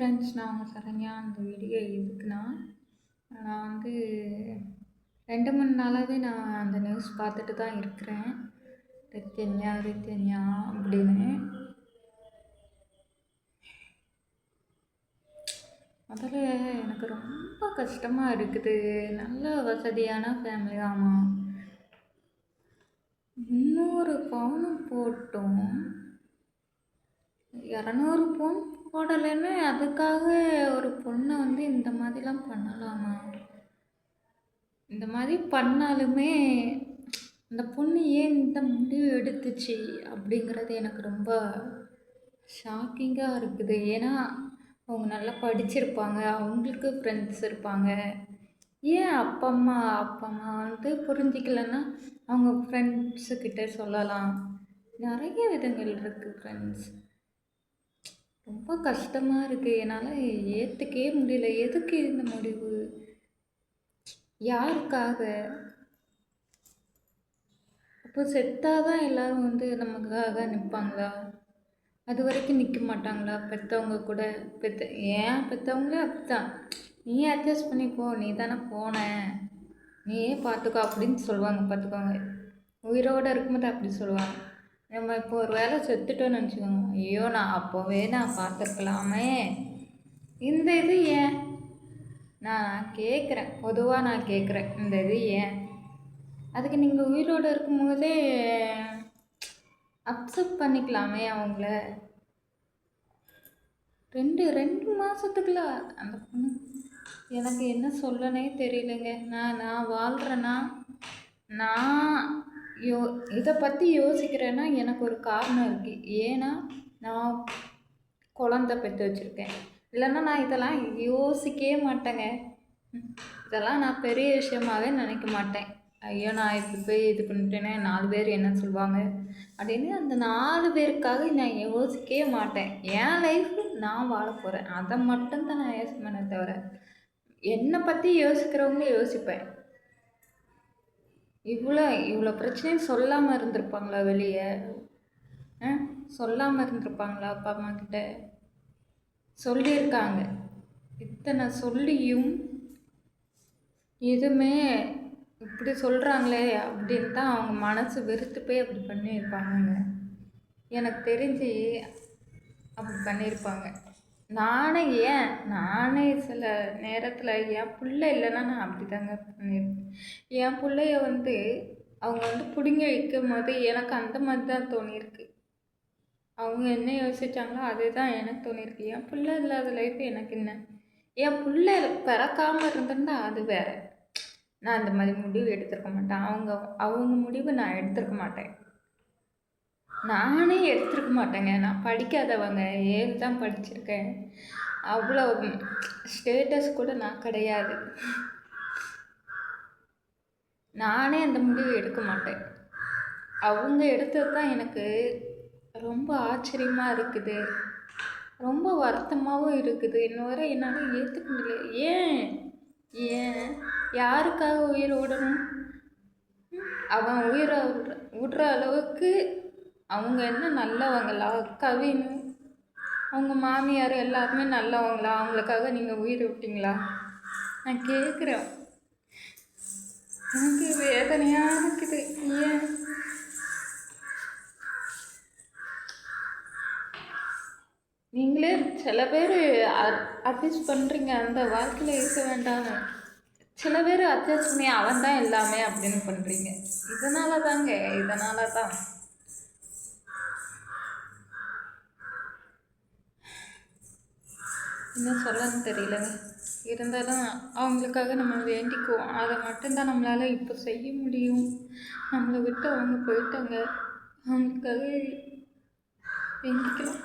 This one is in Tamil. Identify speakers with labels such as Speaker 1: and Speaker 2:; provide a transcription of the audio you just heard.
Speaker 1: ஃப்ரெண்ட்ஸ் நான் உங்கள் சரண்யா அந்த வீடியோ எதுக்குன்னா நான் வந்து ரெண்டு மூணு நாளாகவே நான் அந்த நியூஸ் பார்த்துட்டு தான் இருக்கிறேன். ரித்தன்யா ரித்தன்யா அப்படின்னு. முதல்ல எனக்கு ரொம்ப கஷ்டமாக இருக்குது. நல்ல வசதியான ஃபேமிலி ஆமாம் முந்நூறு பவுன் போட்டோம். இரநூறு பவுன் போடலைன்னு அதுக்காக ஒரு பொண்ணை வந்து இந்த மாதிரிலாம் பண்ணலாமா? இந்த மாதிரி பண்ணாலுமே அந்த பொண்ணு ஏன் இந்த முடிவு எடுத்துச்சு அப்படிங்கிறது எனக்கு ரொம்ப ஷாக்கிங்காக இருக்குது. ஏன்னா அவங்க நல்லா படிச்சிருப்பாங்க அவங்களுக்கு ஃப்ரெண்ட்ஸ் இருப்பாங்க. ஏன் அப்பா அம்மா அப்பா அம்மா வந்து புரிஞ்சிக்கலன்னா அவங்க ஃப்ரெண்ட்ஸுக்கிட்ட சொல்லலாம். நிறைய விதங்கள் இருக்குது ஃப்ரெண்ட்ஸ் ரொம்ப கஷ்டமாக இருக்குது என்னால் ஏற்றுக்கவே முடியல. எதுக்கு இந்த முடிவு? யாருக்காக? அப்போ செத்தாக தான் எல்லோரும் வந்து நமக்காக நிற்பாங்களா அது வரைக்கும் நிற்க மாட்டாங்களா? பெற்றவங்க கூட? பெத்த ஏன் பெற்றவங்களே அப்படித்தான். நீ அட்ஜஸ்ட் பண்ணிப்போ நீ தானே போன. நீயே பார்த்துக்கோ அப்படின்னு சொல்லுவாங்க. பார்த்துக்கோங்க உயிரோடு இருக்கும்போது அப்படி சொல்லுவாங்க. நம்ம இப்போ ஒரு வேலை செத்துட்டோன்னு நினச்சிக்கோங்க. ஐயோ நான் அப்போவே நான் பார்த்துருக்கலாமே. இந்த இது ஏன்? நான் கேட்குறேன். பொதுவாக நான் கேட்குறேன். இந்த இது ஏன்? அதுக்கு நீங்கள் உயிரோடு இருக்கும்போதே அப்செப்ட் பண்ணிக்கலாமே அவங்கள. ரெண்டு ரெண்டு மாதத்துக்குள்ள அந்த பொண்ணு எனக்கு என்ன சொல்லனே தெரியலங்க. நான் நான் வாழ்கிறேன்னா நான் யோ இதை பற்றி யோசிக்கிறேன்னா எனக்கு ஒரு காரணம் இருக்குது ஏன்னா நான் குழந்த பெற்று வச்சுருக்கேன். இல்லைன்னா நான் இதெல்லாம் யோசிக்கவே மாட்டேங்க. இதெல்லாம் நான் பெரிய விஷயமாகவே நினைக்க மாட்டேன். ஐயோ நான் இப்படி போய் இது பண்ணிட்டேனே நாலு பேர் என்ன சொல்லுவாங்க அப்படின்னு அந்த நாலு பேருக்காக நான் யோசிக்கவே மாட்டேன். என் லைஃப்பில் நான் வாழ போகிறேன் அதை மட்டும்தான் நான் யோசிப்பேனே தவிர என்னை பற்றி யோசிக்கிறவங்களும் யோசிப்பேன். இவ்வளோ இவ்வளோ பிரச்சனையும் சொல்லாமல் இருந்திருப்பாங்களா வெளியே? ஆ? சொல்லாமல் இருந்திருப்பாங்களா அப்பா அம்மா கிட்ட? சொல்லியிருக்காங்க. இத்தனை சொல்லியும் எதுவுமே இப்படி சொல்கிறாங்களே அப்படின்னு தான் அவங்க மனசு வெறுத்து போய் அப்படி பண்ணியிருப்பாங்க எனக்கு தெரிஞ்சு அப்படி பண்ணியிருப்பாங்க. நானே ஏன்? நானே சில நேரத்தில் என் பிள்ளை இல்லைன்னா நான் அப்படி தாங்க பண்ணியிருப்பேன். என் பிள்ளைய வந்து அவங்க வந்து பிடுங்கி வைக்கும் போது எனக்கு அந்த மாதிரி தான் தோணியிருக்கு. அவங்க என்ன யோசிச்சாங்களோ அதே தான் எனக்கு தோணியிருக்கு. என் பிள்ளை இல்லாத லைஃப் எனக்கு என்ன? என் பிள்ளை பிறக்காமல் இருந்திருந்தா அது வேற. நான் அந்த மாதிரி முடிவு எடுத்திருக்க மாட்டேன். அவங்க அவங்க முடிவு நான் எடுத்திருக்க மாட்டேன். நானே எடுத்துருக்க மாட்டேங்க. நான் படிக்காதவங்க ஏழு தான் படிச்சிருக்கேன். அவ்வளோ ஸ்டேட்டஸ் கூட நான் கிடையாது. நானே அந்த முடிவு எடுக்க மாட்டேன். அவங்க எடுத்தது தான் எனக்கு ரொம்ப ஆச்சரியமாக இருக்குது. ரொம்ப வருத்தமாகவும் இருக்குது. இன்ன வரை என்னால் ஏற்றுக்க முடியல. ஏன்? ஏன்? யாருக்காக உயிர் விடணும் அவன் உயிரை விடுற விடுற அளவுக்கு அவங்க என்ன நல்லவங்களா? கவின். அவங்க மாமியார் எல்லாருமே நல்லவங்களா? அவங்களுக்காக நீங்கள் உயிர் விட்டீங்களா? நான் கேட்குறேன் எனக்கு வேதனையாக இருக்குது. ஏன்? நீங்களே சில பேர் அட்ஜஸ்ட் பண்ணுறீங்க அந்த வாழ்க்கையில் இருக்க வேண்டாம். சில பேர் அட்ஜஸ்ட் பண்ணி அவன் தான் எல்லாமே அப்படின்னு பண்ணுறீங்க இதனால தாங்க இதனால தான் என்ன சொல்லன்னு தெரியலங்க. இருந்தாலும் அவங்களுக்காக நம்ம வேண்டிக்குவோம். அதை மட்டும்தான் நம்மளால் இப்போ செய்ய முடியும். நம்மளை விட்டு அவங்க போயிட்டாங்க. அவங்களுக்காக வேண்டிக்கலாம்